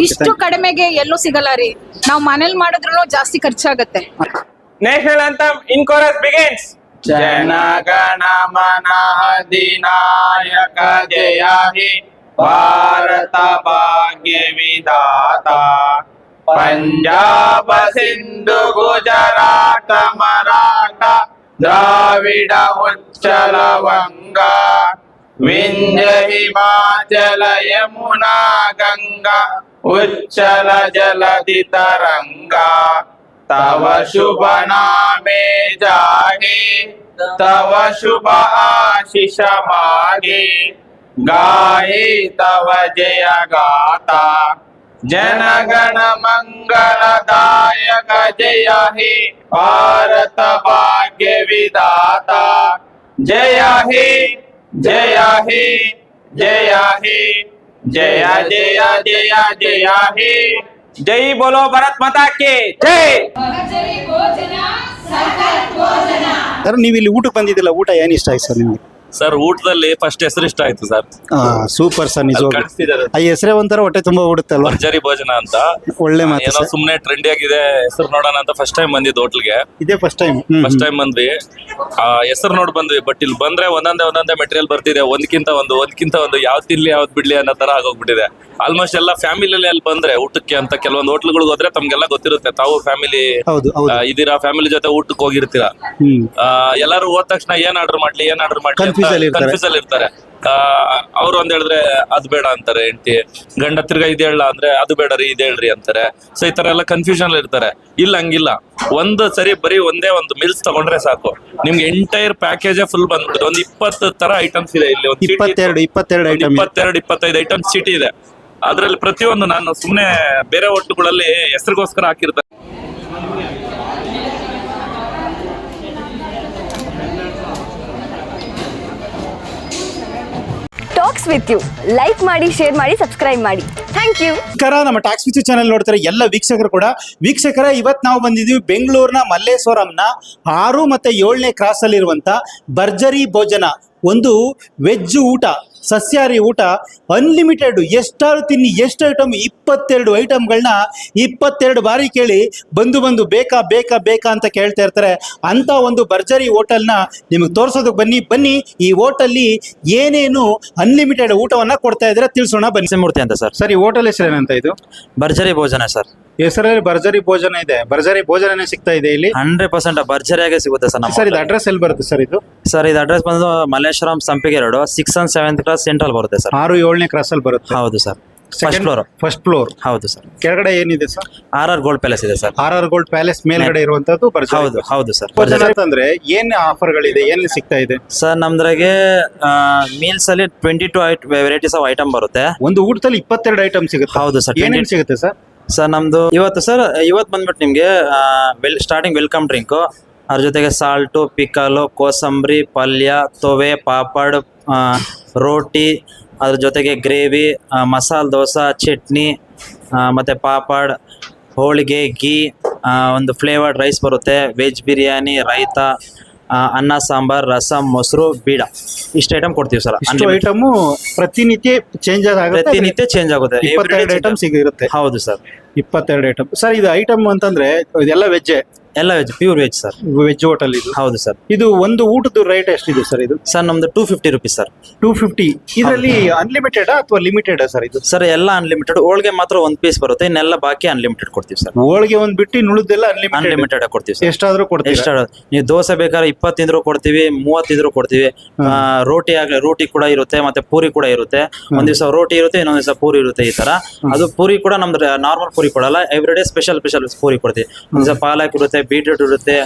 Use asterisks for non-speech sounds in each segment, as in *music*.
ಇಷ್ಟು ಕಡಿಮೆಗೆ ಎಲ್ಲೂ ಸಿಗಲ್ಲ ರೀ. ನಾವ್ ಮನೇಲಿ ಮಾಡಿದ್ರು ಜಾಸ್ತಿ ಖರ್ಚಾಗತ್ತೆ. ನ್ಯಾಷನಲ್ ಅಂತ ಇನ್ಕೋರಸ್ chorus ಜನ ಜನಗಣ ಮನ ಅಧಿನಾಯಕ ಜಯ ಹಿ ಭಾರತ ಭಾಗ್ಯ ವಿಧಾತ. ಪಂಜಾಬ ಸಿಂಧು ಗುಜರಾಟ ಮರಾಠ ದ್ರಾವಿಡ ಉಚ್ಚಲ ವಂಗ. ವಿಂಧ್ಯ ಹಿಮಾಚಲ ಯಮುನಾ ಗಂಗಾ. उच्चल जलधि तरंगा तव शुभ नामे जागे, तव शुभ आशीष मागे। गाये तव जय गाता, जनगण मंगलदायक जय हे भारत भाग्य विदाता जय हे जय हे जय हे। जय जय जय जय हे जय बोलो भारत माता के जय ಸರ್ ನೀವು ಇಲ್ಲಿ ಊಟಕ್ಕೆ ಬಂದಿದ್ದಿಲ್ಲ ಊಟ ಏನ್ ಇಷ್ಟ ಆಯ್ತು ಸರ್ ನಿಮ್ಗೆ ಸರ್ ಊಟದಲ್ಲಿ ಫಸ್ಟ್ ಹೆಸರು ಇಷ್ಟ ಆಯ್ತು ಸರ್. ಸೂಪರ್ ಸರ್ ಆ ಹೆಸರೇ ಒಂಥರ ಹೊಟ್ಟೆ ತುಂಬಾ ಓಡುತ್ತಲ್ವಾ? ಭರ್ಜರಿ ಭೋಜನ ಅಂತ. ಒಳ್ಳೆ ಮಾತು ಏನೋ. ಸುಮ್ನೆ ಟ್ರೆಂಡಿ ಆಗಿದೆ ಹೆಸರು ನೋಡೋಣ ಅಂತ ಫಸ್ಟ್ ಟೈಮ್ ಬಂದಿದ್ದು ಹೋಟ್ಲ್ಗೆ ಇದೇ ಫಸ್ಟ್ ಟೈಮ್ ಫಸ್ಟ್ ಟೈಮ್ ಬಂದ್ವಿ. ಆ ಹೆಸರು ನೋಡಿ ಬಂದ್ವಿ ಬಟ್ ಇಲ್ಲಿ ಬಂದ್ರೆ ಒಂದೊಂದೇ ಒಂದೊಂದೇ ಮೆಟೀರಿಯಲ್ ಬರ್ತಿದೆ. ಒಂದ್ಕಿಂತ ಒಂದು ಒಂದ್ಕಿಂತ ಒಂದು ಯಾವ್ದು ತಿನ್ಲಿ ಯಾವ್ದು ಬಿಡ್ಲಿ ಅನ್ನೋ ತರ ಆಗೋಗ್ಬಿಟ್ಟಿದೆ. ಆಲ್ಮೋಸ್ಟ್ ಎಲ್ಲ ಫ್ಯಾಮಿಲಿ ಅಲ್ಲಿ ಬಂದ್ರೆ ಊಟಕ್ಕೆ ಅಂತ ಕೆಲವೊಂದು ಹೋಟ್ಲ್ಗಳಿಗೆ ಹೋದ್ರೆ ತಮ್ಗೆಲ್ಲ ಗೊತ್ತಿರುತ್ತೆ. ತಾವು ಫ್ಯಾಮಿಲಿ ಹೌದು ಹೌದು. ಇದೀರಾ ಫ್ಯಾಮಿಲಿ ಜೊತೆ ಊಟಕ್ಕೆ ಹೋಗಿರ್ತೀರಾ. ಹ್ಮ್. ಆ, ಎಲ್ಲರೂ ಹೋದ ತಕ್ಷಣ ಏನ್ ಆರ್ಡರ್ ಮಾಡ್ಲಿ ಏನ್ ಆರ್ಡರ್ ಮಾಡ್ಲಿ ಅಲ್ಲಿ ಇರ್ತಾರೆ. ಕನ್ಫ್ಯೂಸ್ ಅಲ್ಲಿ ಇರ್ತಾರೆ. ಅವ್ರು ಒಂದ್ ಹೇಳಿದ್ರೆ ಅದ್ ಬೇಡ ಅಂತಾರೆ ಹೆಂಡತಿ. ಗಂಡ ತಿರ್ಗಾ ಇದ್ ಹೇಳ ಅಂದ್ರೆ ಅದು ಬೇಡ ರೀ ಇದ್ ಹೇಳ್ರಿ ಅಂತಾರೆ. ಸೊ ಈ ತರ ಎಲ್ಲ ಕನ್ಫ್ಯೂಷನ್ ಅಲ್ಲಿ ಇರ್ತಾರೆ. ಇಲ್ಲ ಹಂಗಿಲ್ಲ. ಒಂದ್ ಸರಿ ಬರೀ ಒಂದೇ ಒಂದು ಮಿಲ್ಸ್ ತಗೊಂಡ್ರೆ ಸಾಕು. ನಿಮ್ಗೆ ಎಂಟೈರ್ ಪ್ಯಾಕೇಜ್ ಫುಲ್ ಬಂದ್ಬಿಟ್ಟು ಒಂದ್ ಇಪ್ಪತ್ತು ತರ ಐಟಮ್ಸ್ ಇದೆ ಇಲ್ಲಿ. ಒಂದು ಇಪ್ಪತ್ತೆರಡು ಇಪ್ಪತ್ತೆರಡು ಐಟಮ್ ಇಪ್ಪತ್ತೆರಡು ಇಪ್ಪತ್ತೈದು ಐಟಮ್ ಸಿಟಿ ಇದೆ. ಅದ್ರಲ್ಲಿ ಪ್ರತಿಯೊಂದು ನಾನು ಸುಮ್ನೆ ಬೇರೆ ಒಟ್ಟುಗಳಲ್ಲಿ ಹೆಸರಿಗೋಸ್ಕರ ಹಾಕಿರ್ತಾರೆ ಟಾಕ್ಸ್ ವಿತ್ ಯು ಲೈಕ್ ಮಾಡಿ ಶೇರ್ ಮಾಡಿ ಸಬ್ಸ್ಕ್ರೈಬ್ ಮಾಡಿ. ಥ್ಯಾಂಕ್ ಯು ನಮಸ್ಕಾರ. ನಮ್ಮ ಟ್ಯಾಕ್ಸ್ ವಿಚ್ ಚಾನೆಲ್ ನೋಡ್ತಾರೆ ಎಲ್ಲ ವೀಕ್ಷಕರು ಕೂಡ. ವೀಕ್ಷಕರ ಇವತ್ತು ನಾವು ಬಂದಿದ್ದೀವಿ ಬೆಂಗಳೂರಿನ ಮಲ್ಲೇಶ್ವರಂನ ಆರು ಮತ್ತೆ ಏಳನೇ ಕ್ರಾಸ್ ಅಲ್ಲಿ ಇರುವಂತ ಭರ್ಜರಿ ಭೋಜನ. ಒಂದು ವೆಜ್ ಊಟ. ಸಸ್ಯಾಹಾರಿ ಊಟ ಅನ್ಲಿಮಿಟೆಡ್ ಎಷ್ಟಾರು ತಿನ್ನಿ ಎಷ್ಟು ಐಟಮ್ ಇಪ್ಪತ್ತೆರಡು ಐಟಮ್ಗಳನ್ನ ಇಪ್ಪತ್ತೆರಡು ಬಾರಿ ಕೇಳಿ ಬಂದು ಬಂದು ಬೇಕಾ ಬೇಕಾ ಬೇಕಾ ಅಂತ ಕೇಳ್ತಾ ಇರ್ತಾರೆ. ಅಂತ ಒಂದು ಭರ್ಜರಿ ಹೋಟೆಲ್ನ ನಿಮಗೆ ತೋರಿಸೋದಕ್ಕೆ ಬನ್ನಿ ಬನ್ನಿ ಈ ಹೋಟೆಲ್ಲಿ ಏನೇನು ಅನ್ಲಿಮಿಟೆಡ್ ಊಟವನ್ನ ಕೊಡ್ತಾ ಇದ್ರೆ ತಿಳಿಸೋಣ ಬನ್ನಿ. ಮೂರ್ತಿ ಅಂತ ಸರ್. ಸರಿ ಈ ಹೋಟೆಲ್ ಹೆಸರು ಏನಂತ ಇದು? ಭರ್ಜರಿ ಭೋಜನ ಸರ್. ಹೆಸರಲ್ಲಿ ಭರ್ಜರಿ ಭೋಜನ ಇದೆ. ಭರ್ಜರಿ ಭೋಜನನೇ ಸಿಗ್ತಾ ಇದೆ ಇಲ್ಲಿ? ಹಂಡ್ರೆಡ್ ಪರ್ಸೆಂಟ್ ಭರ್ಜರಿಯಾಗೆ ಸಿಗುತ್ತೆ ಸರ್ ಸರ್ ಇದು ಅಡ್ರೆಸ್ ಎಲ್ಲಿ ಬರುತ್ತೆ ಸರ್ ಇದು? ಸರ್ ಇದು ಅಡ್ರೆಸ್ ಬಂದು ಮಲ್ಲೇಶ್ವರಂ ಸಂಪಿಗೆ ಎರಡು six and seventh class central ಬರುತ್ತೆ ಸರ್. ಆರು ಏಳನೇ ಕ್ರಾಸ್ ಅಲ್ಲಿ ಬರುತ್ತೆ. ಹೌದು sir. First floor first floor ಹೌದು ಸರ್. ಕೆಳಗಡೆ ಏನಿದೆ sir? R R gold palace ಇದೆ sir. R R gold palace ಮೇಲ್ಗಡೆ ಇರುವಂತದ್ದು ಹೌದು ಹೌದು ಸರ್. ಅಂತಂದ್ರೆ ಏನ್ ಆಫರ್ಗಳಿದೆ ಏನ್ ಸಿಗ್ತಾ ಇದೆ? ಸರ್ ನಮ್ದ್ರಾಗೆ ಮೀಲ್ಸ್ ಅಲ್ಲಿ twenty two varieties of item ಬರುತ್ತೆ. ಒಂದು ಊಟದಲ್ಲಿ ಇಪ್ಪತ್ತೆರಡು ಐಟಮ್ ಸಿಗುತ್ತೆ. ಹೌದು ಸರ್. ಏನೇನು ಸಿಗುತ್ತೆ ಸರ್? ಸರ್, ನಮ್ದು ಇವತ್ತು ಸರ್, ಇವತ್ತು ಬಂದ್ಬಿಟ್ಟು ನಿಮಗೆ ವೆಲ್ ಸ್ಟಾರ್ಟಿಂಗ್ ವೆಲ್ಕಮ್ ಡ್ರಿಂಕು ಅದ್ರ ಜೊತೆಗೆ ಸಾಲ್ಟು, ಪಿಕಲು, ಕೋಸಂಬರಿ, ಪಲ್ಯ, ತೊವೆ, ಪಾಪಡ್ ರೋಟಿ, ಅದ್ರ ಜೊತೆಗೆ ಗ್ರೇವಿ ಮಸಾಲೆ ದೋಸೆ, ಚಟ್ನಿ ಮತ್ತು ಪಾಪಡ್, ಹೋಳಿಗೆ ಗೀ ಒಂದು ಫ್ಲೇವರ್ಡ್ ರೈಸ್ ಬರುತ್ತೆ. ವೆಜ್ ಬಿರಿಯಾನಿ, ರೈತ ಅನ್ನ ಸಾಂಬಾರ್ ರಸಂ ಮೊಸರು ಬೀಡ. ಇಷ್ಟು ಐಟಮ್ ಕೊಡ್ತೀವಿ ಸರ್. ಇಷ್ಟು ಐಟಮ್ ಪ್ರತಿನಿತ್ಯ ಚೇಂಜ್ ಆಗುತ್ತೆ ಪ್ರತಿನಿತ್ಯ ಚೇಂಜ್ ಆಗುತ್ತೆ. ಇಪ್ಪತ್ತೆರಡು ಐಟಮ್. ಸಿಗಿರುತ್ತೆ. ಹೌದು ಸರ್. ಇಪ್ಪತ್ತೆರಡು ಐಟಮ್ ಸರ್ ಇದು ಐಟಮ್ ಅಂತಂದ್ರೆ ಇದೆಲ್ಲ ವೆಜ್ ಎಲ್ಲ veg pure veg sir veg hotel ಇದು? ಹೌದು ಸರ್ ಇದು ಒಂದು ಊಟದ ರೇಟ್ ಎಷ್ಟಿದೆ ಸರ್ ಇದು? ಸರ್ ನಮ್ದು two fifty rupees sir two fifty ಇದರಲ್ಲಿ ಅನ್ಲಿಮಿಟೆಡ್ ಅಥವಾ ಲಿಮಿಟೆಡ್ ಸರ್ ಇದು? ಸರ್ ಎಲ್ಲ ಅನ್ಲಿಮಿಟೆಡ್ ಹೋಳಿಗೆ ಮಾತ್ರ ಒಂದ್ ಪೀಸ್ ಬರುತ್ತೆ ಇನ್ನೆಲ್ಲ ಬಾಕಿ ಅನ್ಲಿಮಿಟೆಡ್ ಕೊಡ್ತೀವಿ ಸರ್ ಹೋಳಿಗೆ ಒಂದ್ ಬಿಟ್ಟು ನುಳಿದೆಲ್ಲ ಅನ್ಲಿಮಿಟೆಡ್ ಅನ್ಲಿಮಿಟೆಡ್ ಕೊಡ್ತೀವಿ ಸರ್ ಎಷ್ಟಾದ್ರೂ ಕೊಡ್ತೀವಿ ಎಷ್ಟು ನೀವು ದೋಸೆ ಬೇಕಾದ್ರೆ ಇಪ್ಪತ್ತಿಂದ್ರು ಕೊಡ್ತೀವಿ ಮೂವತ್ತಿದ್ರು ಕೊಡ್ತೀವಿ. ಆ, ರೋಟಿ ಆಗ್ಲಿ ರೋಟಿ ಕೂಡ ಇರುತ್ತೆ ಮತ್ತೆ ಪೂರಿ ಕೂಡ ಇರುತ್ತೆ. ಒಂದ್ ದಿವಸ ರೋಟಿ ಇರುತ್ತೆ ಇನ್ನೊಂದ್ ದಿವಸ ಪೂರಿ ಇರುತ್ತೆ ಈ ತರ. ಅದು ಪೂರಿ ಕೂಡ ನಮ್ದು ನಾರ್ಮಲ್ ಪೂರಿ ಕೊಡಲ್ಲ every day special special puri ಕೊಡ್ತೀವಿ. ಒಂದ್ ದಿವಸ ಪಾಲಕ್ ಇರುತ್ತೆ ಬೀಟ್ರೂಟ್ ಇರುತ್ತೆ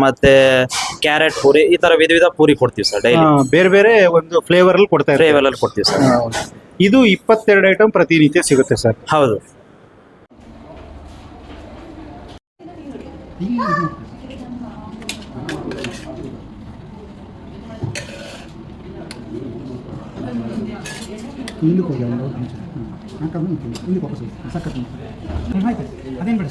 ಮತ್ತೆ ಕ್ಯಾರೆಟ್ ಪೂರಿ ಈ ತರ ವಿಧ ವಿಧ ಪೂರಿ ಕೊಡ್ತೀವಿ ಸರ್ ಡೈಲಿ ಬೇರೆ ಬೇರೆ ಒಂದು ಫ್ಲೇವರ್ ಅಲ್ಲಿ ಕೊಡ್ತಾ ಇದ್ದಾರೆ ಫ್ಲೇವರ್ ಅಲ್ಲಿ ಕೊಡ್ತೀವಿ ಸರ್. ಇದು ಇಪ್ಪತ್ತೆರಡು ಐಟಮ್ ಪ್ರತಿನಿತ್ಯ ಸಿಗುತ್ತೆ ಸರ್. ಹೌದು. ಅದೇನು ಬೇಡ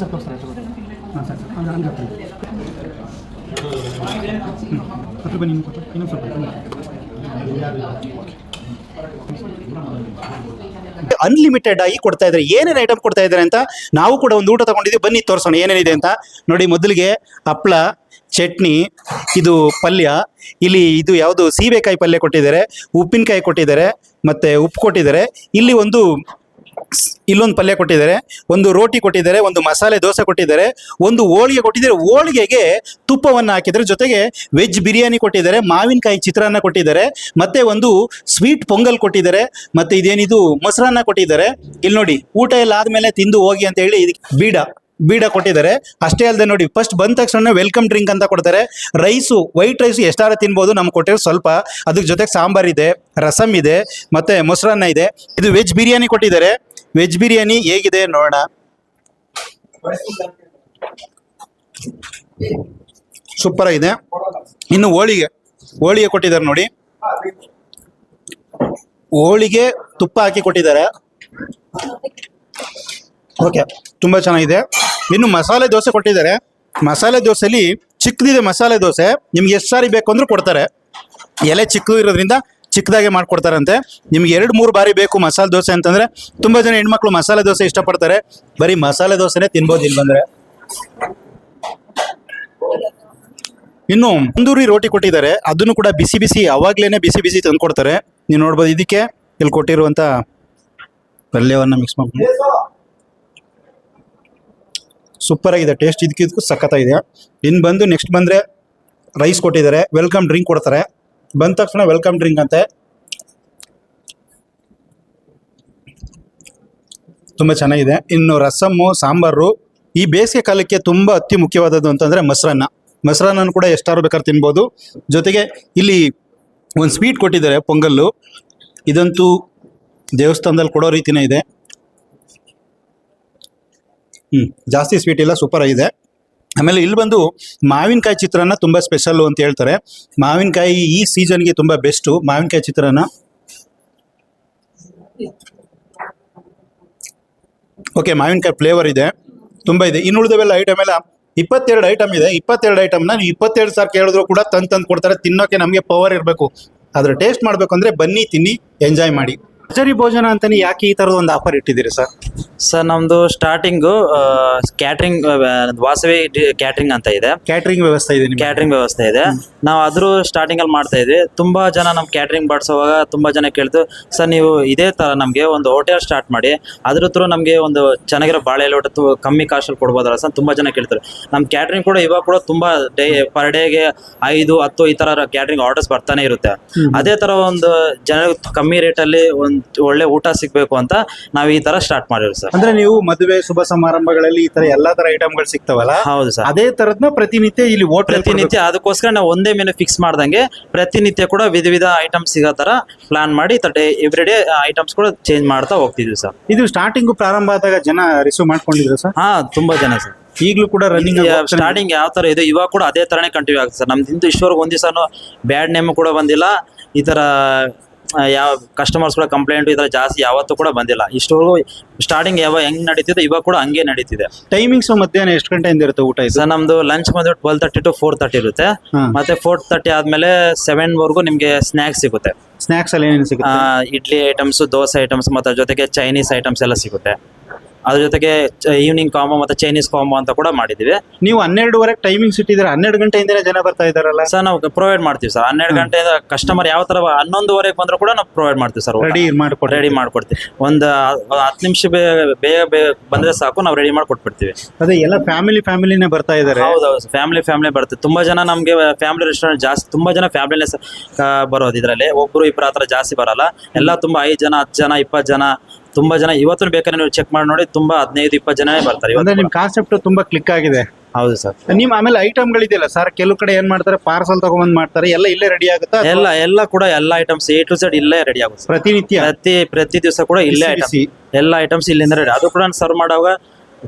ಸರ್ ತೋರಿಸ್ತಾರೆ ಹಾಂ ಸರ್ ಹಂಗೆ ಹಂಗೆ ಬನ್ನಿ ಇನ್ನೊಂದು ಸ್ವಲ್ಪ ಅನ್ಲಿಮಿಟೆಡ್ ಆಗಿ ಕೊಡ್ತಾ ಇದ್ದಾರೆ. ಏನೇನು ಐಟಮ್ ಕೊಡ್ತಾ ಇದ್ದಾರೆ ಅಂತ ನಾವು ಕೂಡ ಒಂದು ಊಟ ತಗೊಂಡಿದ್ದೀವಿ. ಬನ್ನಿ ತೋರಿಸೋಣ ಏನೇನಿದೆ ಅಂತ. ನೋಡಿ ಮೊದಲಿಗೆ ಹಪ್ಳ ಚಟ್ನಿ, ಇದು ಪಲ್ಯ, ಇಲ್ಲಿ ಇದು ಯಾವುದು ಸೀಬೆಕಾಯಿ ಪಲ್ಯ ಕೊಟ್ಟಿದ್ದಾರೆ, ಉಪ್ಪಿನಕಾಯಿ ಕೊಟ್ಟಿದ್ದಾರೆ, ಮತ್ತೆ ಉಪ್ಪು ಕೊಟ್ಟಿದ್ದಾರೆ. ಇಲ್ಲಿ ಒಂದು ಇಲ್ಲೊಂದು ಪಲ್ಯ ಕೊಟ್ಟಿದ್ದಾರೆ, ಒಂದು ರೋಟಿ ಕೊಟ್ಟಿದ್ದಾರೆ, ಒಂದು ಮಸಾಲೆ ದೋಸೆ ಕೊಟ್ಟಿದ್ದಾರೆ, ಒಂದು ಹೋಳಿಗೆ ಕೊಟ್ಟಿದ್ದಾರೆ. ಹೋಳಿಗೆಗೆ ತುಪ್ಪವನ್ನು ಹಾಕಿದ್ದಾರೆ, ಜೊತೆಗೆ ವೆಜ್ ಬಿರಿಯಾನಿ ಕೊಟ್ಟಿದ್ದಾರೆ, ಮಾವಿನಕಾಯಿ ಚಿತ್ರಾನ್ನ ಕೊಟ್ಟಿದ್ದಾರೆ, ಮತ್ತೆ ಒಂದು ಸ್ವೀಟ್ ಪೊಂಗಲ್ ಕೊಟ್ಟಿದ್ದಾರೆ, ಮತ್ತೆ ಇದೇನಿದು ಮೊಸರನ್ನ ಕೊಟ್ಟಿದ್ದಾರೆ. ಇಲ್ಲಿ ನೋಡಿ, ಊಟ ಎಲ್ಲ ಆದಮೇಲೆ ತಿಂದು ಹೋಗಿ ಅಂತ ಹೇಳಿ ಇದಕ್ಕೆ ಬೀಡ. ಬೀಡ ಕೊಟ್ಟಿದ್ದಾರೆ. ಅಷ್ಟೇ ಅಲ್ಲದೆ ನೋಡಿ ಫಸ್ಟ್ ಬಂದ ತಕ್ಷಣ ವೆಲ್ಕಮ್ ಡ್ರಿಂಕ್ ಅಂತ ಕೊಡ್ತಾರೆ. ರೈಸು ವೈಟ್ ರೈಸ್ ಎಷ್ಟಾರ ತಿನ್ಬೋದು ನಮ್ಗೆ ಕೊಟ್ಟಿರೋ ಸ್ವಲ್ಪ. ಅದ್ರ ಜೊತೆಗೆ ಸಾಂಬಾರ್ ಇದೆ ರಸಮ್ ಇದೆ, ಮತ್ತೆ ಮೊಸರನ್ನ ಇದೆ. ಇದು ವೆಜ್ ಬಿರಿಯಾನಿ ಕೊಟ್ಟಿದ್ದಾರೆ. ವೆಜ್ ಬಿರಿಯಾನಿ ಹೇಗಿದೆ ನೋಡೋಣ. ಸೂಪರ್ ಆಗಿದೆ. ಇನ್ನು ಹೋಳಿಗೆ ಹೋಳಿಗೆ ಕೊಟ್ಟಿದ್ದಾರೆ ನೋಡಿ. ಹೋಳಿಗೆ ತುಪ್ಪ ಹಾಕಿ ಕೊಟ್ಟಿದ್ದಾರೆ. ಓಕೆ ತುಂಬಾ ಚೆನ್ನಾಗಿದೆ. ಇನ್ನು ಮಸಾಲೆ ದೋಸೆ ಕೊಟ್ಟಿದ್ದಾರೆ. ಮಸಾಲೆ ದೋಸೆಲಿ ಚಿಕ್ಕದಿದೆ ಮಸಾಲೆ ದೋಸೆ. ನಿಮ್ಗೆ ಎಷ್ಟು ಸಾರಿ ಬೇಕು ಅಂದ್ರೂ ಕೊಡ್ತಾರೆ. ಎಲೆ ಚಿಕ್ಕದು ಇರೋದ್ರಿಂದ ಚಿಕ್ಕದಾಗೆ ಮಾಡ್ಕೊಡ್ತಾರಂತೆ. ನಿಮ್ಗೆ ಎರಡು, ಮೂರು ಬಾರಿ ಬೇಕು ಮಸಾಲೆ ದೋಸೆ ಅಂತಂದ್ರೆ ತುಂಬಾ ಜನ ಹೆಣ್ಮಕ್ಳು ಮಸಾಲೆ ದೋಸೆ ಇಷ್ಟಪಡ್ತಾರೆ. ಬರೀ ಮಸಾಲೆ ದೋಸೆನೇ ತಿನ್ಬೋದು ಇಲ್ಲಿ ಬಂದ್ರೆ. ಇನ್ನು ತಂದೂರಿ ರೋಟಿ ಕೊಟ್ಟಿದ್ದಾರೆ. ಅದನ್ನು ಕೂಡ ಬಿಸಿ ಬಿಸಿ ಅವಾಗ್ಲೇನೆ ಬಿಸಿ ಬಿಸಿ ತಂದು ಕೊಡ್ತಾರೆ ನೀವು ನೋಡ್ಬೋದು ಇದಕ್ಕೆ ಇಲ್ಲಿ ಕೊಟ್ಟಿರುವಂತ ಪಲ್ಯವನ್ನು ಮಿಕ್ಸ್ ಮಾಡ್ಕೊಂಡು. ಸೂಪರ್ ಆಗಿದೆ ಟೇಸ್ಟ್ ಇದಕ್ಕಿದಕ್ಕೂ ಸಖತ್ತಾಗಿದೆ ಇನ್ನು ಬಂದು ನೆಕ್ಸ್ಟ್ ಬಂದರೆ ರೈಸ್ ಕೊಟ್ಟಿದ್ದಾರೆ. ವೆಲ್ಕಮ್ ಡ್ರಿಂಕ್ ಕೊಡ್ತಾರೆ. ಬಂದ ತಕ್ಷಣ ವೆಲ್ಕಮ್ ಡ್ರಿಂಕ್ ಅಂತೆ. ತುಂಬ ಚೆನ್ನಾಗಿದೆ. ಇನ್ನು ರಸಮ್ಮು ಸಾಂಬಾರು, ಈ ಬೇಸಿಗೆ ಕಾಲಕ್ಕೆ ತುಂಬ ಅತಿ ಮುಖ್ಯವಾದದ್ದು ಅಂತಂದರೆ ಮೊಸರನ್ನ. ಮೊಸರನ್ನ ಕೂಡ ಎಷ್ಟಾದ್ರು ಬೇಕಾದ್ರೆ ತಿನ್ಬೋದು. ಜೊತೆಗೆ ಇಲ್ಲಿ ಒಂದು ಸ್ವೀಟ್ ಕೊಟ್ಟಿದ್ದಾರೆ, ಪೊಂಗಲ್ಲು. ಇದಂತೂ ದೇವಸ್ಥಾನದಲ್ಲಿ ಕೊಡೋ ರೀತಿನೇ ಇದೆ. ಹ್ಞೂ ಜಾಸ್ತಿ ಸ್ವೀಟ್ ಇಲ್ಲ ಸೂಪರ್ ಆಗಿದೆ. ಆಮೇಲೆ ಇಲ್ಲಿ ಬಂದು ಮಾವಿನಕಾಯಿ ಚಿತ್ರಾನ್ನ ತುಂಬ ಸ್ಪೆಷಲ್ಲು ಅಂತ ಹೇಳ್ತಾರೆ. ಮಾವಿನಕಾಯಿ ಈ ಸೀಸನ್ಗೆ ತುಂಬ ಬೆಸ್ಟು ಮಾವಿನಕಾಯಿ ಚಿತ್ರಾನ್ನ? ಓಕೆ ಮಾವಿನಕಾಯಿ ಫ್ಲೇವರ್ ಇದೆ. ತುಂಬ ಇದೆ. ಇನ್ನು ಉಳಿದವೆಲ್ಲ ಐಟಮ್ ಎಲ್ಲ ಇಪ್ಪತ್ತೆರಡು ಐಟಮ್ ಇದೆ. ಇಪ್ಪತ್ತೆರಡು ಐಟಮ್ನ ನೀವು ಇಪ್ಪತ್ತೆರಡು ಸಾವಿರ ಕೇಳಿದ್ರು ಕೂಡ ತಂದು ತಂದು ಕೊಡ್ತಾರೆ. ತಿನ್ನೋಕೆ ನಮಗೆ ಪವರ್ ಇರಬೇಕು. ಅದ್ರ ಟೇಸ್ಟ್ ಮಾಡಬೇಕು ಅಂದರೆ ಬನ್ನಿ, ತಿನ್ನಿ ಎಂಜಾಯ್ ಮಾಡಿ. ಭೋಜನ ಅಂತಲೇ ಯಾಕೆ ಈ ಥರದ ಒಂದು ಆಫರ್ ಇಟ್ಟಿದ್ದೀರಿ ಸರ್? ಸರ್ ನಮ್ದು ಸ್ಟಾರ್ಟಿಂಗ್ ಕ್ಯಾಟ್ರಿಂಗ್ ವಾಸವಿ ಕ್ಯಾಟ್ರಿಂಗ್ ಅಂತ ಇದೆ. ಕ್ಯಾಟ್ರಿಂಗ್ ವ್ಯವಸ್ಥೆ ಇದೆ ಕ್ಯಾಟರಿಂಗ್ ಕ್ಯಾಟ್ರಿಂಗ್ ವ್ಯವಸ್ಥೆ ಇದೆ. ನಾವು ಅದ್ರ ಸ್ಟಾರ್ಟಿಂಗ್ ಅಲ್ಲಿ ಮಾಡ್ತಾ ಇದ್ವಿ. ತುಂಬಾ ಜನ ನಮ್ ಕ್ಯಾಟ್ರಿಂಗ್ ಬಡ್ಸೋವಾಗ ತುಂಬಾ ಜನ ಕೇಳ್ತು ಸರ್ ನೀವು ಇದೇ ತರ ನಮ್ಗೆ ಒಂದು ಹೋಟೆಲ್ ಸ್ಟಾರ್ಟ್ ಮಾಡಿ ಅದ್ರ ಥ್ರೂ ನಮ್ಗೆ ಒಂದು ಚೆನ್ನಾಗಿರೋ ಬಾಳೆ ಲೋಟ ತು- ಕಮ್ಮಿ ಕಾಸ್ಟಲ್ಲಿ ಕೊಡ್ಬೋದಲ್ಲ ಸರ್? ತುಂಬಾ ಜನ ಕೇಳ್ತಾರೆ. ನಮ್ ಕ್ಯಾಟ್ರಿಂಗ್ ಕೂಡ ಇವಾಗ ಕೂಡ ತುಂಬಾ ಡೇ ಪರ್ ಡೇಗೆ ಐದು ಹತ್ತು ಈ ತರ ಕ್ಯಾಟ್ರಿಂಗ್ ಆರ್ಡರ್ಸ್ ಬರ್ತಾನೆ ಇರುತ್ತೆ. ಅದೇ ತರ ಒಂದು ಜನ ಕಮ್ಮಿ ರೇಟ್ ಅಲ್ಲಿ ಒಂದು ಒಳ್ಳೆ ಊಟ ಸಿಗ್ಬೇಕು ಅಂತ ನಾವು ಈ ತರ ಸ್ಟಾರ್ಟ್ ಮಾಡಿರೋದು ಸರ್. ಅಂದ್ರೆ ನೀವು ಮದುವೆ ಶುಭ ಸಮಾರಂಭಗಳಲ್ಲಿ ಈ ತರ ಎಲ್ಲಾ ತರ ಐಟಮ್ಗಳು ಸಿಗ್ತಾವಲ್ಲ? ಹೌದು ಸರ್. ಅದೇ ತರದ್ನ ಪ್ರತಿನಿತ್ಯ ಇಲ್ಲಿ ಹೋಟೆಲ್ ಪ್ರತಿನಿತ್ಯ ಅದಕ್ಕೋಸ್ಕರ ನಾವು ಒಂದೇ ಮೆನು ಫಿಕ್ಸ್ ಮಾಡ್ದಂಗೆ ಪ್ರತಿನಿತ್ಯ ಕೂಡ ವಿಧ ವಿಧ ಐಟಮ್ಸ್ ಸಿಗೋ ತರ ಪ್ಲಾನ್ ಮಾಡಿ ಡೇ ಎವ್ರಿ ಡೇ ಐಟಮ್ಸ್ ಕೂಡ ಚೇಂಜ್ ಮಾಡ್ತಾ ಹೋಗ್ತಿದ್ವಿ ಸರ್. ಇದು ಸ್ಟಾರ್ಟಿಂಗ್ ಪ್ರಾರಂಭ ಆದಾಗ ಜನ ರಿಸೀವ್ ಮಾಡ್ಕೊಂಡಿದ್ರು ಸರ್? ಹಾ ತುಂಬಾ ಜನ ಸರ್. ಈಗಲೂ ಕೂಡ ರನ್ನಿಂಗ್ ಸ್ಟಾರ್ಟಿಂಗ್ ಯಾವ ತರ ಇದೆ ಇವಾಗ ಕೂಡ ಅದೇ ತರನೇ ಕಂಟಿನ್ಯೂ ಆಗುತ್ತೆ ಸರ್. ನಮ್ದು ಇಂದು ಇಷ್ಟವರೆಗೂ ಒಂದ್ ದಿವಸನು ಬ್ಯಾಡ್ ನೇಮ್ ಕೂಡ ಬಂದಿಲ್ಲ. ಈ ತರ ಯಾವ ಕಸ್ಟಮರ್ಸ್ ಕೂಡ ಕಂಪ್ಲೇಂಟ್ ಈ ಜಾಸ್ತಿ ಯಾವತ್ತೂ ಕೂಡ ಬಂದಿಲ್ಲ. ಇಷ್ಟು ಸ್ಟಾರ್ಟಿಂಗ್ ಯಾವ ಹೆಂಗ್ ನಡೀತಿದೆ ಇವಾಗ ಕೂಡ ಹಂಗೆ ನಡೀತಿದೆ. ಟೈಮಿಂಗ್ಸ್ ಮಧ್ಯಾಹ್ನ ಎಷ್ಟು ಗಂಟೆಯಿಂದ ಇರುತ್ತೆ ಊಟ ಇದು? ಸರ್ ನಮ್ದು ಲಂಚ್ ಬಂದು twelve thirty to four thirty ಇರುತ್ತೆ. ಮತ್ತೆ ಫೋರ್ ತರ್ಟಿ ಆದ್ಮೇಲೆ ಸೆವೆನ್ ವರ್ಗು ನಿಮ್ಗೆ ಸ್ನಾಕ್ಸ್ ಸಿಗುತ್ತೆ. ಸ್ನಾಕ್ಸ್ ಅಲ್ಲಿ ಏನೇನು ಸಿಗುತ್ತೆ? ಇಡ್ಲಿ ಐಟಮ್ಸ್ ದೋಸೆ ಐಟಮ್ಸ್ ಮತ್ತೆ ಜೊತೆಗೆ ಚೈನೀಸ್ ಐಟಮ್ಸ್ ಎಲ್ಲ ಸಿಗುತ್ತೆ. ಅದ್ರ ಜೊತೆಗೆ ಈವ್ನಿಂಗ್ ಕಾಂಬೋ ಮತ್ತೆ ಚೈನೀಸ್ ಕಾಂಬೋ ಅಂತ ಕೂಡ ಮಾಡಿದೀವಿ ನೀವು ಹನ್ನೆರಡುವರೆಗೆ ಟೈಮಿಂಗ್ಸ್ ಇಟ್ಟಿದ್ರೆ ಹನ್ನೆರಡು ಗಂಟೆಯಿಂದನೇ ಜನ ಬರ್ತಾ ಇದಾರಲ್ಲ ಸರ್ ನಾವು ಪ್ರೊವೈಡ್ ಮಾಡ್ತೀವಿ ಸರ್. ಹನ್ನೆರಡು ಗಂಟೆಯಿಂದ ಕಸ್ಟಮರ್ ಯಾವ ತರ ಹನ್ನೊಂದುವರೆಗೆ ಬಂದ್ರು ಕೂಡ ನಾವು ಪ್ರೊವೈಡ್ ಮಾಡ್ತೀವಿ ಸರ್ ರೆಡಿ ಮಾಡ್ಕೊಡಿ ರೆಡಿ ಮಾಡ್ಕೊಡ್ತೀವಿ. ಒಂದು ಹತ್ತು ನಿಮಿಷ ಬೇಗ ಬೇಗ ಬಂದ್ರೆ ಸಾಕು ನಾವು ರೆಡಿ ಮಾಡಿ ಕೊಟ್ಬಿಡ್ತೀವಿ ಅದೇ ಎಲ್ಲ ಫ್ಯಾಮಿಲಿ ಫ್ಯಾಮಿಲಿನೇ ಬರ್ತಾ ಇದಾರೆ ಹೌದೌದು ಫ್ಯಾಮಿಲಿ ಫ್ಯಾಮಿಲಿ ಬರುತ್ತೆ ತುಂಬಾ ಜನ ನಮಗೆ ಫ್ಯಾಮಿಲಿ ರೆಸ್ಟೋರೆಂಟ್ ಜಾಸ್ತಿ ತುಂಬಾ ಜನ ಫ್ಯಾಮಿಲಿನೇ ಬರೋದು ಇದರಲ್ಲಿ. ಒಬ್ರು ಇಬ್ಬರ ಹತ್ರ ಜಾಸ್ತಿ ಬರಲ್ಲ. ಎಲ್ಲ ತುಂಬಾ ಐದು ಜನ ಹತ್ತು ಜನ ಇಪ್ಪತ್ತು ಜನ ತುಂಬಾ ಜನ ಇವತ್ತು ಬೇಕಾದ್ರೆ ನೀವು ಚೆಕ್ ಮಾಡಿ ನೋಡಿ ತುಂಬಾ ಹದಿನೈದು ಇಪ್ಪತ್ತು ಜನ ಬರ್ತಾರೆ ಅಂದ್ರೆ ಇವತ್ತು ನಿಮ್ ಕಾನ್ಸೆಪ್ಟ್ ತುಂಬಾ ಕ್ಲಿಕ್ ಆಗಿದೆ. ಹೌದು ಸರ್. ನಿಮ್ ಆಮೇಲೆ ಐಟಮ್ಗಳಿದೆಯಲ್ಲ ಸರ್ ಕೆಲವು ಕಡೆ ಏನ್ ಮಾಡ್ತಾರೆ ಪಾರ್ಸಲ್ ತಗೊಂಡ್ ಮಾಡ್ತಾರೆ ಎಲ್ಲ ಇಲ್ಲೇ ರೆಡಿ ಆಗುತ್ತಾ ಎಲ್ಲ ಎಲ್ಲ ಕೂಡ ಎಲ್ಲ ಐಟಮ್ಸ್ ಎ ಟು ಸೆಡ್ ಇಲ್ಲೇ ರೆಡಿ ಆಗುತ್ತೆ. ಪ್ರತಿನಿತ್ಯ? ಪ್ರತಿ ಪ್ರತಿ ದಿವಸ ಕೂಡ ಇಲ್ಲೇ ಬಿಸಿ ಐಟಮ್ ಬಿಸಿ. ಎಲ್ಲ ಐಟಮ್ಸ್ ಇಲ್ಲಿಂದ ರೆಡಿ ಅದು ಕೂಡ ಸರ್ವ್ ಮಾಡುವಾಗ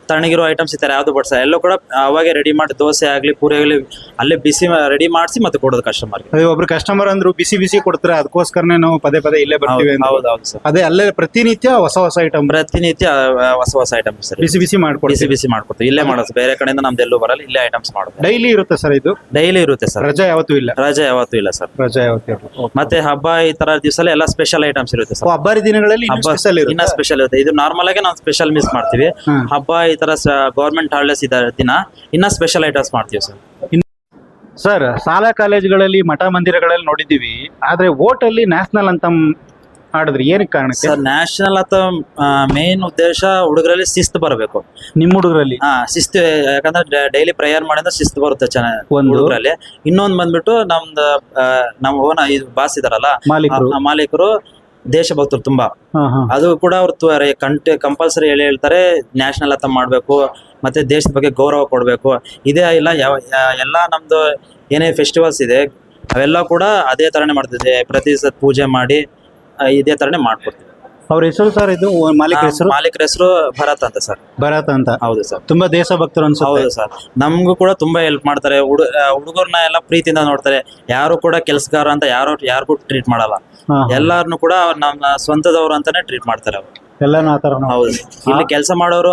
ತಣ್ಣಗಿರೋ ಐಟಮ್ಸ್ ಇರ್ತಾರೆ ಯಾವುದು ಬಡ್ಸ ಎಲ್ಲ ಕೂಡ ಅವಾಗೆ ರೆಡಿ ಮಾಡಿ ದೋಸೆ ಆಗ್ಲಿ ಪೂರಿ ಆಗ್ಲಿ ಅಲ್ಲೇ ಬಿಸಿ ರೆಡಿ ಮಾಡಿಸಿ ಮತ್ತೆ ಕೊಡೋದು ಕಸ್ಟಮರ್ ಅದೇ ಒಬ್ರು ಕಸ್ಟಮರ್ ಅಂದ್ರು ಬಿಸಿ ಬಿಸಿ ಕೊಡ್ತಾರೆ ಅದಕ್ಕೋಸ್ಕರನೇ ನಾವು ಪದೇ ಪದೇ ಇಲ್ಲೇ ಬರ್ತೀವಿ ಅಂತ ಸರ್ ಅದೇ ಅಲ್ಲೇ ಪ್ರತಿನಿತ್ಯ ಹೊಸ ಹೊಸ ಐಟಮ್ ಪ್ರತಿನಿತ್ಯ ಆ, ಹೊಸ ಹೊಸ ಐಟಮ್ ಸರ್ ಬಿಸಿ ಬಿಸಿ ಬಿಸಿ ಮಾಡ್ಕೊಡ್ತೀವಿ. ಬಿಸಿ ಮಾಡ್ಕೊಡ್ತೀವಿ. ಇಲ್ಲೇ ಮಾಡೋದು ಬೇರೆ ಕಡೆಯಿಂದ ನಮ್ದು ಎಲ್ಲೂ ಬರಲ್ಲ ಇಲ್ಲೇ ಐಟಮ್ಸ್ ಮಾಡೋದು. ಡೈಲಿ ಇರುತ್ತೆ ಸರ್ ಇದು? ಡೈಲಿ ಇರುತ್ತೆ ಸರ್ ರಜಾ ಯಾವತ್ತೂ ಇಲ್ಲ. ರಜೆ ಯಾವತ್ತೂ ಇಲ್ಲ ಸರ್ ರಜಾ ಯಾವತ್ತೂ ಇಲ್ಲ. ಮತ್ತೆ ಹಬ್ಬ ಈ ತರ ದಿವಸ ಎಲ್ಲ ಸ್ಪೆಷಲ್ ಐಟಮ್ಸ್ ಇರುತ್ತೆ ಓ, ಸರ್ ಹಬ್ಬಾರಿ ದಿನಗಳಲ್ಲಿ ಹಬ್ಬ ಸ್ಪೆಷಲ್ ಇನ್ನ ಸ್ಪೆಷಲ್ ಇರುತ್ತೆ. ಇದು ನಾರ್ಮಲ್ ಆಗಿ ನಾವು ಸ್ಪೆಷಲ್ ಮಿಸ್ ಮಾಡ್ತೀವಿ. ಹಬ್ಬ ಈ ತರ ಗೌರ್ಮೆಂಟ್ ಹಾಲಿಡೇಸ್ ಇದ್ದ ದಿನ ಇನ್ನ ಸ್ಪೆಷಲ್ ಐಟಮ್ಸ್ ಮಾಡ್ತೀವಿ ಸರ್. ಸರ್ ಶಾಲಾ ಕಾಲೇಜುಗಳಲ್ಲಿ ಮಠ ಮಂದಿರಗಳಲ್ಲಿ ನೋಡಿದ್ದೀವಿ. ಆದ್ರೆ vote ಅಲ್ಲಿ ನ್ಯಾಷನಲ್ ಅಂತ ಮಾಡಿದ್ರಿ ಏನಕ್ಕೆ ಕಾರಣ ಸರ್ ನ್ಯಾಷನಲ್ ಅಥವಾ ಮೇನ್ ಉದ್ದೇಶ ಹುಡುಗರಲ್ಲಿ ಶಿಸ್ತು ಬರಬೇಕು. ನಿಮ್ಮ ಹುಡುಗರಲ್ಲಿ? ಹಾ ಶಿಸ್ತು ಯಾಕಂದ್ರೆ ಡೈಲಿ ಪ್ರೇಯರ್ ಮಾಡಿದ್ರೆ ಶಿಸ್ತು ಬರುತ್ತೆ ಚೆನ್ನಾಗಿ ಒಂದು. ಹುಡುಗರಲ್ಲಿ. ಇನ್ನೊಂದ್ ಬಂದ್ಬಿಟ್ಟು ನಮ್ದು ನಮ್ಮ ಓನ ಇದು ಬಾಸ್ ಇದಾರಲ್ಲ ಮಾಲೀಕರು ದೇಶಭಕ್ತರು ತುಂಬಾ. ಅದು ಕೂಡ ಅವ್ರು ಕಂಟ್ ಕಂಪಲ್ಸರಿ ಹೇಳಿ ಹೇಳ್ತಾರೆ ನ್ಯಾಷನಲ್ ಅಂತ ಮಾಡಬೇಕು ಮತ್ತೆ ದೇಶದ ಬಗ್ಗೆ ಗೌರವ ಕೊಡಬೇಕು. ಇದೇ ಇಲ್ಲ ಯಾವ ಎಲ್ಲ ನಮ್ದು ಏನೇ ಫೆಸ್ಟಿವಲ್ಸ್ ಇದೆ ಅವೆಲ್ಲ ಕೂಡ ಅದೇ ತರನೇ ಮಾಡ್ತಿದ್ದೆ ಪ್ರತಿ ಸತ್ ಪೂಜೆ ಮಾಡಿ ಇದೇ ತರನೇ ಮಾಡ್ಕೊಡ್ತೀವಿ. ಅವ್ರ ಹೆಸರು ಸರ್ ಇದು ಮಾಲೀಕರ ಹೆಸರು? ಮಾಲೀಕರ ಹೆಸರು ಭರತ್ ಅಂತ ಸರ್. ಭರತ್ ಅಂತ. ಹೌದು ಸರ್. ತುಂಬಾ ದೇಶಭಕ್ತರು ಅನ್ಸುತ್ತೆ. ಹೌದು ಸರ್. ನಮಗೂ ಕೂಡ ತುಂಬಾ ಹೆಲ್ಪ್ ಮಾಡ್ತಾರೆ. ಹುಡು ಹುಡುಗರ್ನ ಎಲ್ಲ ಪ್ರೀತಿಯಿಂದ ನೋಡ್ತಾರೆ. ಯಾರು ಕೂಡ ಕೆಲಸಗಾರ ಅಂತ ಯಾರು ಯಾರಿಗೂ ಟ್ರೀಟ್ ಮಾಡಲ್ಲ. ಹಾ. ಎಲ್ಲಾರನು ಕೂಡ ಅವ್ರು ನಮ್ಮ ಸ್ವಂತದವ್ರು ಅಂತಾನೆ ಟ್ರೀಟ್ ಮಾಡ್ತಾರೆ ಅವ್ರು. ಎಲ್ಲಾನು ಆತರ ಹೌದು. ಇಲ್ಲಿ ಕೆಲಸ ಮಾಡೋರು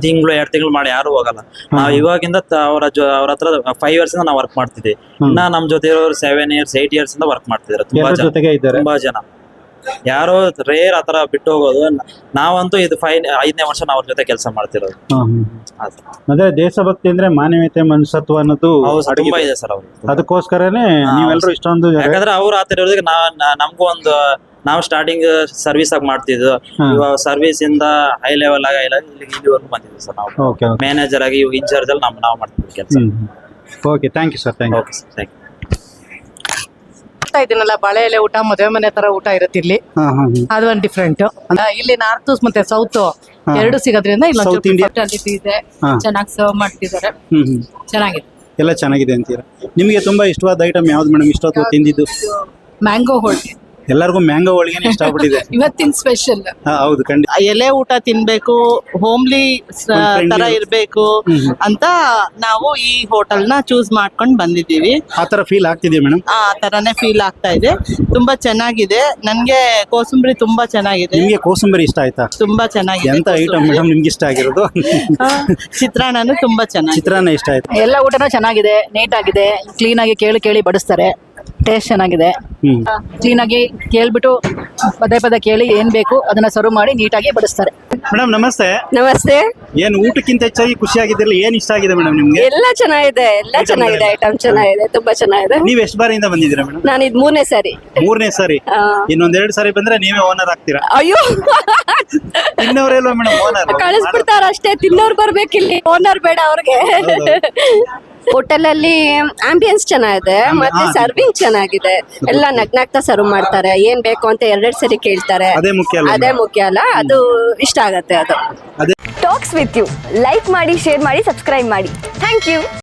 ತಿಂಗಳು ಎರಡು ತಿಂಗಳು ಮಾಡಿ ಯಾರು ಹೋಗಲ್ಲ. ನಾವು ಇವಾಗಿಂದ ತ- ಅವ್ರ ಜೊ ಅವ್ರ ಹತ್ರ ಫೈವ್ ಇಯರ್ಸ್ ಇಂದ ನಾವು ವರ್ಕ್ ಮಾಡ್ತಿದ್ವಿ. ಇನ್ನ ನಮ್ ಜೊತೆ ಇರೋರು ಸೆವೆನ್ ಇಯರ್ಸ್ ಏಟ್ ಇಯರ್ಸ್ ಇಂದ ವರ್ಕ್ ಮಾಡ್ತಿದ್ದಾರೆ ತುಂಬಾ ಎಲ್ಲರ ಜನ. ಜೊತೆಗೆ ಇದ್ದಾರೆ. ತುಂಬಾ ಜನ. ಯಾರೋ ರೇರ್ ಆತರ ಬಿಟ್ಟು ಹೋಗೋದು. ನಾವಂತೂ ಇದು ಫೈನ್ ಐದನೇ ವರ್ಷ ನಾವ್ ಅವ್ರ ಜೊತೆ ಕೆಲಸ ಮಾಡ್ತಿರೋದು. ಅದೇ. ಅಂದ್ರೆ ದೇಶಭಕ್ತಿ ಅಂದ್ರೆ ಮಾನವೀಯತೆ ಮನುಷ್ಯತ್ವ ಅನ್ನೋದು ಹೌದು ತುಂಬಾ ಇದೆ ಸರ್ ಅವ್ರು ಅದಕ್ಕೋಸ್ಕರನೇ ನೀವೆಲ್ಲರೂ ಇಷ್ಟೊಂದು ಜನ- ಯಾಕಂದ್ರೆ ಅವ್ರು ಆತರ ಇರೋದಕ್ಕೆ ನಾವ್ ನಾ- ನಮ್ಗೂ ಒಂದು ನಾವು ಸ್ಟಾರ್ಟಿಂಗ್ ಸರ್ವಿಸ್ ಆಗಿ ಮಾಡ್ತಿದ್ವು ಹಾ. ಇವಾಗ ಸರ್ವಿಸ್ ಇಂದ ಹೈ ಲೆವೆಲ್ ಆಗ ಇಲ್ಲಿ ಇಲ್ಲಿವರೆಗೂ ಬಂದಿದ್ವಿ ಸರ್ ನಾವು. ಓಕೆ ಓಕೆ ಮ್ಯಾನೇಜರ್ ಆಗಿ ಇನ್ಚಾರ್ಜ್ ಅಲ್ಲಿ ನಾವು ನಾವು ಮಾಡ್ತಿದ್ವಿ ಕೆಲಸ. ಹ್ಮ್ okay thank you sir thank you okay sir thank you ಮಾಡ್ತಾ ಇದೀನಲ್ಲ ಬಾಳೆ ಎಲೆ ಊಟ ಮದುವೆ ಮನೆ ತರ ಊಟ ಇರುತ್ತೆ ಇಲ್ಲಿ. ಹಾ ಹಾ ಅದು ಒಂದು ಡಿಫ್ರೆಂಟ್ ಇಲ್ಲಿ ನಾರ್ತ್ ಮತ್ತೆ ಸೌತ್ ಎರಡು ಸಿಗೋದ್ರಿಂದ ಇಲ್ಲಿ ಇದೆ. ಹಾ. ಚೆನ್ನಾಗಿ ಸರ್ವ್ ಮಾಡ್ತಿದ್ದಾರೆ. ಹ್ಮ್ ಹ್ಮ್. ಚೆನ್ನಾಗಿದೆ. ಎಲ್ಲ ಚೆನ್ನಾಗಿದೆ ಅಂತೀರಾ? ನಿಮಗೆ ತುಂಬಾ ಇಷ್ಟವಾದ ಐಟಮ್ ಯಾವ್ದು ಮೇಡಮ್ ಇಷ್ಟೊತ್ತು ತಿಂದಿದ್ದು? ಮ್ಯಾಂಗೋ ಹೋಳಿಗೆ. ಎಲ್ಲರಿಗೂ ಮ್ಯಾಂಗೋ ಹೋಳಿಗೆ ಇಷ್ಟಪಟ್ಟಿದೆ *laughs* ಇವತ್ತಿನ ಸ್ಪೆಷಲ್ ಹೌದು ಖಂಡಿತ ಎಲೆ ಊಟ ತಿನ್ಬೇಕು ಹೋಮ್ಲಿ friendly ತರ ಇರು- ಇರ್ಬೇಕು ಅಂತ ನಾವು ಈ ಹೋಟೆಲ್ನ ಚೂಸ್ ಮಾಡ್ಕೊಂಡು ಬಂದಿದ್ದೀವಿ. ಆ ತರ ಫೀಲ್ ಆಗ್ತಿದೆಯಾ ಮೇಡಮ್ ಆ ತರನೇ ಫೀಲ್ ಆಗ್ತಾ ಇದೆ. ತುಂಬಾ ಚೆನ್ನಾಗಿದೆ. ನನ್ಗೆ ಕೋಸಂಬರಿ ತುಂಬಾ ಚೆನ್ನಾಗಿದೆ. ನಿಮ್ಗೆ ಕೋಸಂಬರಿ ಇಷ್ಟ ಆಯ್ತಾ? ತುಂಬಾ ಚೆನ್ನಾಗಿದೆ ಎಂತ ಐಟಮ್. ಮೇಡಮ್ ನಿಮ್ಗೆ ಇಷ್ಟ ಆಗಿರೋದು? ಆ, ಚಿತ್ರಾನ್ನನು ತುಂಬಾ ಚೆನ್ನಾಗಿದೆ. ಚಿತ್ರಾನ್ನ ಇಷ್ಟ ಆಯ್ತು? ಎಲ್ಲ ಊಟನೂ ಚೆನ್ನಾಗಿದೆ ನೀಟಾಗಿದೆ ಆಗಿ ಕೇಳಿ ಕೇಳಿ ಬಡಿಸ್ತಾರೆ. ಟೇಸ್ಟ್ ಚೆನ್ನಾಗಿದೆ. ಕ್ಲೀನಾಗಿ ಕೇಳ್ಬಿಟ್ಟು ಪದೇ ಪದೇ ಕೇಳಿ ಏನ್ ಬೇಕು ಅದನ್ನ ಸರ್ವ್ ಮಾಡಿ ನೀಟಾಗಿ ಬಡಿಸ್ತಾರೆ. ಮೇಡಮ್ ನಮಸ್ತೆ. ನಮಸ್ತೆ. ಏನ್ ಊಟಕ್ಕಿಂತ ಹೆಚ್ಚಾಗಿ ಖುಷಿ ಆಗಿದ್ರಲ್ಲ ಏನ್ ಇಷ್ಟ ಆಗಿದೆ ಮೇಡಮ್ ನಿಮ್ಗೆ? ಎಲ್ಲ ಚೆನ್ನಾಗಿದೆ ಎಲ್ಲ ಚೆನ್ನಾಗಿದೆ? ಐಟಮ್ ಚೆನ್ನಾಗಿದೆ ತುಂಬಾ ಚೆನ್ನಾಗಿದೆ. ನೀವ್ ಎಷ್ಟು ಬಾರಿಯಿಂದ ಬಂದಿದ್ದೀರಾ ಮೇಡಮ್? ನಾನು ಇದು ಮೂರನೇ ಸಾರಿ. ಮೂರನೇ ಸಾರಿ. ಇನ್ನೊಂದೆರಡು ಸಾರಿ ಬಂದ್ರೆ ನೀವೇ ಓನರ್ ಆಗ್ತೀರಾ? ಅಯ್ಯೋ. ಇನ್ನವರೆಲ್ಲ ಮೇಡಮ್ ಓನರ್ ಕಳಿಸ್ಬಿಡ್ತಾರ ಅಷ್ಟೇ ತಿನ್ನೋರ್ ಬರ್ಬೇಕಿಲ್ಲಿ ಓನರ್ ಬೇಡ ಅವ್ರಿಗೆ. ಹೋಟೆಲ್ ಅಲ್ಲಿ ಆಂಬಿಯನ್ಸ್ ಚೆನ್ನಾಗಿದೆ ಮತ್ತೆ ಸರ್ವಿಂಗ್ ಚೆನ್ನಾಗಿದೆ. ಎಲ್ಲ ನಗ್ನಾಗ್ತಾ ಸರ್ವ್ ಮಾಡ್ತಾರೆ. ಏನ್ ಬೇಕು ಅಂತ ಎರಡೆರಡು ಸರಿ ಕೇಳ್ತಾರೆ. ಅದೇ ಮುಖ್ಯ ಅಲ್ವಾ? ಅದೇ ಮುಖ್ಯ ಅಲ್ಲ ಅದು ಇಷ್ಟ ಆಗತ್ತೆ ಅದು. ಅದೇ. ಟಾಕ್ಸ್ ವಿತ್ ಯು ಲೈಕ್ ಮಾಡಿ ಶೇರ್ ಮಾಡಿ ಸಬ್ಸ್ಕ್ರೈಬ್ ಮಾಡಿ. Thank you